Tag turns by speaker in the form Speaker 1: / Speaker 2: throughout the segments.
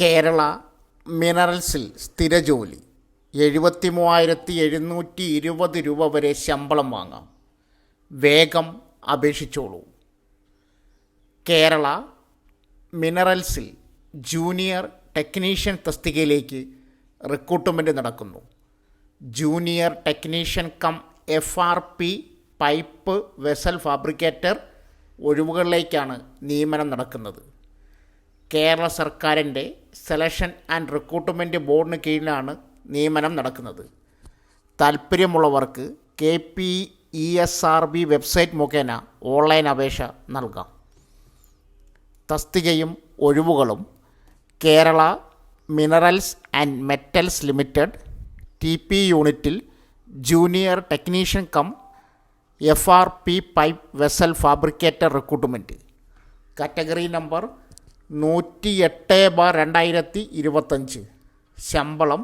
Speaker 1: കേരള മിനറൽസിൽ സ്ഥിര ജോലി. എഴുപത്തി മൂവായിരത്തി എഴുന്നൂറ്റി ഇരുപത് രൂപ വരെ ശമ്പളം വാങ്ങാം. വേഗം അപേക്ഷിച്ചോളൂ. കേരള മിനറൽസിൽ ജൂനിയർ ടെക്നീഷ്യൻ തസ്തികയിലേക്ക് റിക്രൂട്ട്മെന്റ് നടക്കുന്നു. Junior technician cum F R P pipe vessel fabricator ഒഴിവുകളിലേക്കാണ് നിയമനം നടക്കുന്നത്. കേരള സർക്കാരിന്റെ സെലക്ഷൻ ആൻഡ് റിക്രൂട്ട്മെന്റ് ബോർഡിന് കീഴിലാണ് നിയമനം നടക്കുന്നത്. താൽപ്പര്യമുള്ളവർക്ക് K P E S R B website മുഖേന ഓൺലൈൻ അപേക്ഷ നൽകാം. തസ്തികയും ഒഴിവുകളും Kerala minerals and metals limited T P യൂണിറ്റിൽ junior technician cum F R P pipe vessel fabricator recruitment category number നൂറ്റി എട്ട് ബാർ രണ്ടായിരത്തി ഇരുപത്തഞ്ച്. ശമ്പളം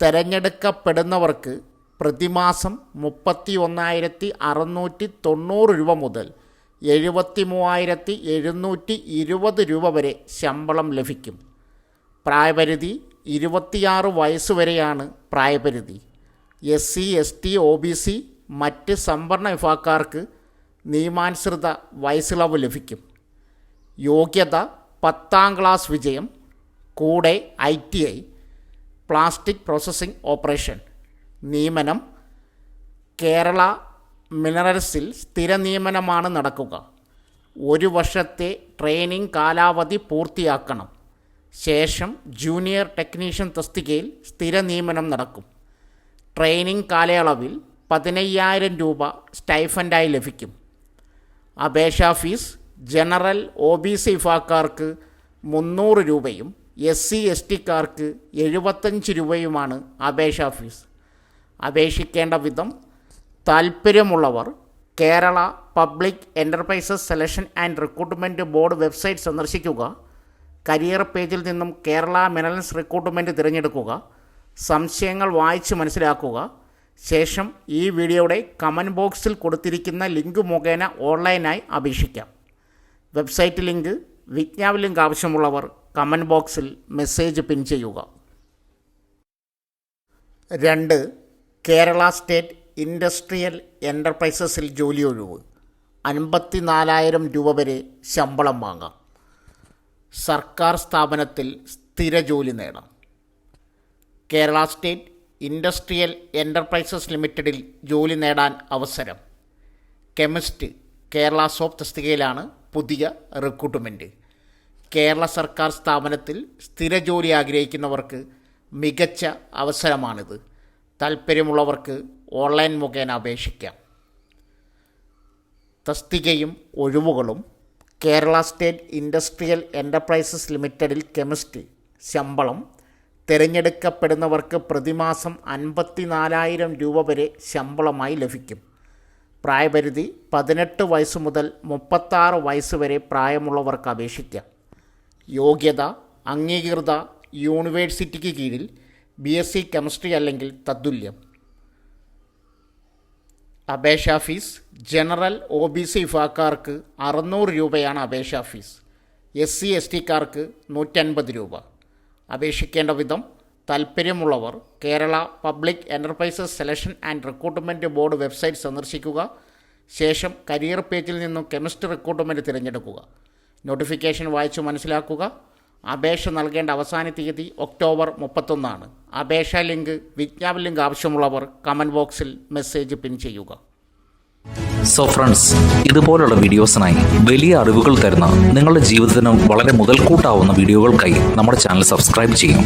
Speaker 1: തിരഞ്ഞെടുക്കപ്പെടുന്നവർക്ക് പ്രതിമാസം മുപ്പത്തി ഒന്നായിരത്തി അറുന്നൂറ്റി തൊണ്ണൂറ് രൂപ മുതൽ എഴുപത്തി മൂവായിരത്തി എഴുന്നൂറ്റി ഇരുപത് രൂപ വരെ ശമ്പളം ലഭിക്കും. പ്രായപരിധി ഇരുപത്തിയാറ് വയസ്സ് വരെയാണ് പ്രായപരിധി. S C S T O B C മറ്റ് സംവരണ വിഭാഗക്കാർക്ക് നിയമാനുസൃത വയസ്സിളവ് ലഭിക്കും. യോഗ്യത പത്താം ക്ലാസ് വിജയം കൂടെ I T I plastic processing operation നിയമനം കേരള മിനറൽസിൽ സ്ഥിര നിയമനമാണ് നടക്കുക. ഒരു വർഷത്തെ ട്രെയിനിങ് കാലാവധി പൂർത്തിയാക്കണം. ശേഷം ജൂനിയർ ടെക്നീഷ്യൻ തസ്തികയിൽ സ്ഥിര നിയമനം നടക്കും. ട്രെയിനിങ് കാലയളവിൽ പതിനയ്യായിരം രൂപ സ്റ്റൈഫൻഡായി ലഭിക്കും. അപേക്ഷാ fees general O B C വിഭാഗക്കാർക്ക് മുന്നൂറ് രൂപയും എസ് സി എസ് ടിക്കാർക്ക് എഴുപത്തഞ്ച് രൂപയുമാണ് അപേക്ഷാ ഫീസ്. അപേക്ഷിക്കേണ്ട വിധം താൽപ്പര്യമുള്ളവർ Kerala public enterprises selection and recruitment board website സന്ദർശിക്കുക. കരിയർ പേജിൽ നിന്നും കേരള മിനറൽസ് റിക്രൂട്ട്മെന്റ് തിരഞ്ഞെടുക്കുക. സംശയങ്ങൾ വായിച്ച് മനസ്സിലാക്കുക. ശേഷം ഈ വീഡിയോയുടെ കമന്റ് ബോക്സിൽ കൊടുത്തിരിക്കുന്ന ലിങ്ക് മുഖേന ഓൺലൈനായി അപേക്ഷിക്കാം. വെബ്സൈറ്റ് ലിങ്ക് വിജ്ഞാപന ലിങ്ക് ആവശ്യമുള്ളവർ കമന്റ് ബോക്സിൽ മെസ്സേജ് പിൻ ചെയ്യുക. രണ്ട് കേരള സ്റ്റേറ്റ് ഇൻഡസ്ട്രിയൽ എന്റർപ്രൈസസിൽ ജോലി ഒഴിവ്. അൻപത്തി നാലായിരം രൂപ വരെ ശമ്പളം വാങ്ങാം. സർക്കാർ സ്ഥാപനത്തിൽ സ്ഥിര ജോലി നേടാം. കേരള സ്റ്റേറ്റ് ഇൻഡസ്ട്രിയൽ എന്റർപ്രൈസസ് ലിമിറ്റഡിൽ ജോലി നേടാൻ അവസരം. കെമിസ്റ്റ് കേരള സോഫ്റ്റ് തസ്തികയിലാണ് പുതിയ റിക്രൂട്ട്മെന്റ് കേരള സർക്കാർ സ്ഥാപനത്തിൽ സ്ഥിര ജോലി ആഗ്രഹിക്കുന്നവർക്ക് മികച്ച അവസരമാണിത്. താൽപ്പര്യമുള്ളവർക്ക് ഓൺലൈൻ മുഖേന അപേക്ഷിക്കാം. തസ്തികയും ഒഴിവുകളും കേരള സ്റ്റേറ്റ് ഇൻഡസ്ട്രിയൽ എന്റർപ്രൈസസ് ലിമിറ്റഡിൽ കെമിസ്ട്രി ശമ്പളം തിരഞ്ഞെടുക്കപ്പെടുന്നവർക്ക് പ്രതിമാസം അൻപത്തി നാലായിരം രൂപ വരെ ശമ്പളമായി ലഭിക്കും. പ്രായപരിധി പതിനെട്ട് വയസ്സ് മുതൽ മുപ്പത്താറ് വയസ്സ് വരെ പ്രായമുള്ളവർക്ക് അപേക്ഷിക്കാം. യോഗ്യത അംഗീകൃത യൂണിവേഴ്സിറ്റിക്ക് കീഴിൽ ബി എസ് സി കെമിസ്ട്രി അല്ലെങ്കിൽ തത്തുല്യം. അപേക്ഷാ fees general O B C വിഭാഗക്കാർക്ക് അറുന്നൂറ് രൂപയാണ് അപേക്ഷാ ഫീസ്. എസ് സി എസ് ടിക്കാർക്ക് നൂറ്റൻപത് രൂപ. അപേക്ഷിക്കേണ്ട വിധം താൽപ്പര്യമുള്ളവർ Kerala public enterprises selection and recruitment board website സന്ദർശിക്കുക. ശേഷം കരിയർ പേജിൽ നിന്നും കെമിസ്ട്രി റിക്രൂട്ട്മെന്റ് തിരഞ്ഞെടുക്കുക. നോട്ടിഫിക്കേഷൻ വായിച്ചു മനസ്സിലാക്കുക. അപേക്ഷ നൽകേണ്ട അവസാന തീയതി ഒക്ടോബർ മുപ്പത്തൊന്നാണ്. അപേക്ഷാ ലിങ്ക് വിജ്ഞാപന ലിങ്ക് ആവശ്യമുള്ളവർ കമന്റ് ബോക്സിൽ മെസ്സേജ് പിൻ ചെയ്യുക.
Speaker 2: സോ ഫ്രണ്ട്സ് ഇതുപോലുള്ള വീഡിയോസിനായി വലിയ അറിവുകൾ തരുന്ന നിങ്ങളുടെ ജീവിതത്തിനും വളരെ മുതൽക്കൂട്ടാവുന്ന വീഡിയോകൾക്കായി നമ്മുടെ ചാനൽ സബ്സ്ക്രൈബ് ചെയ്യും.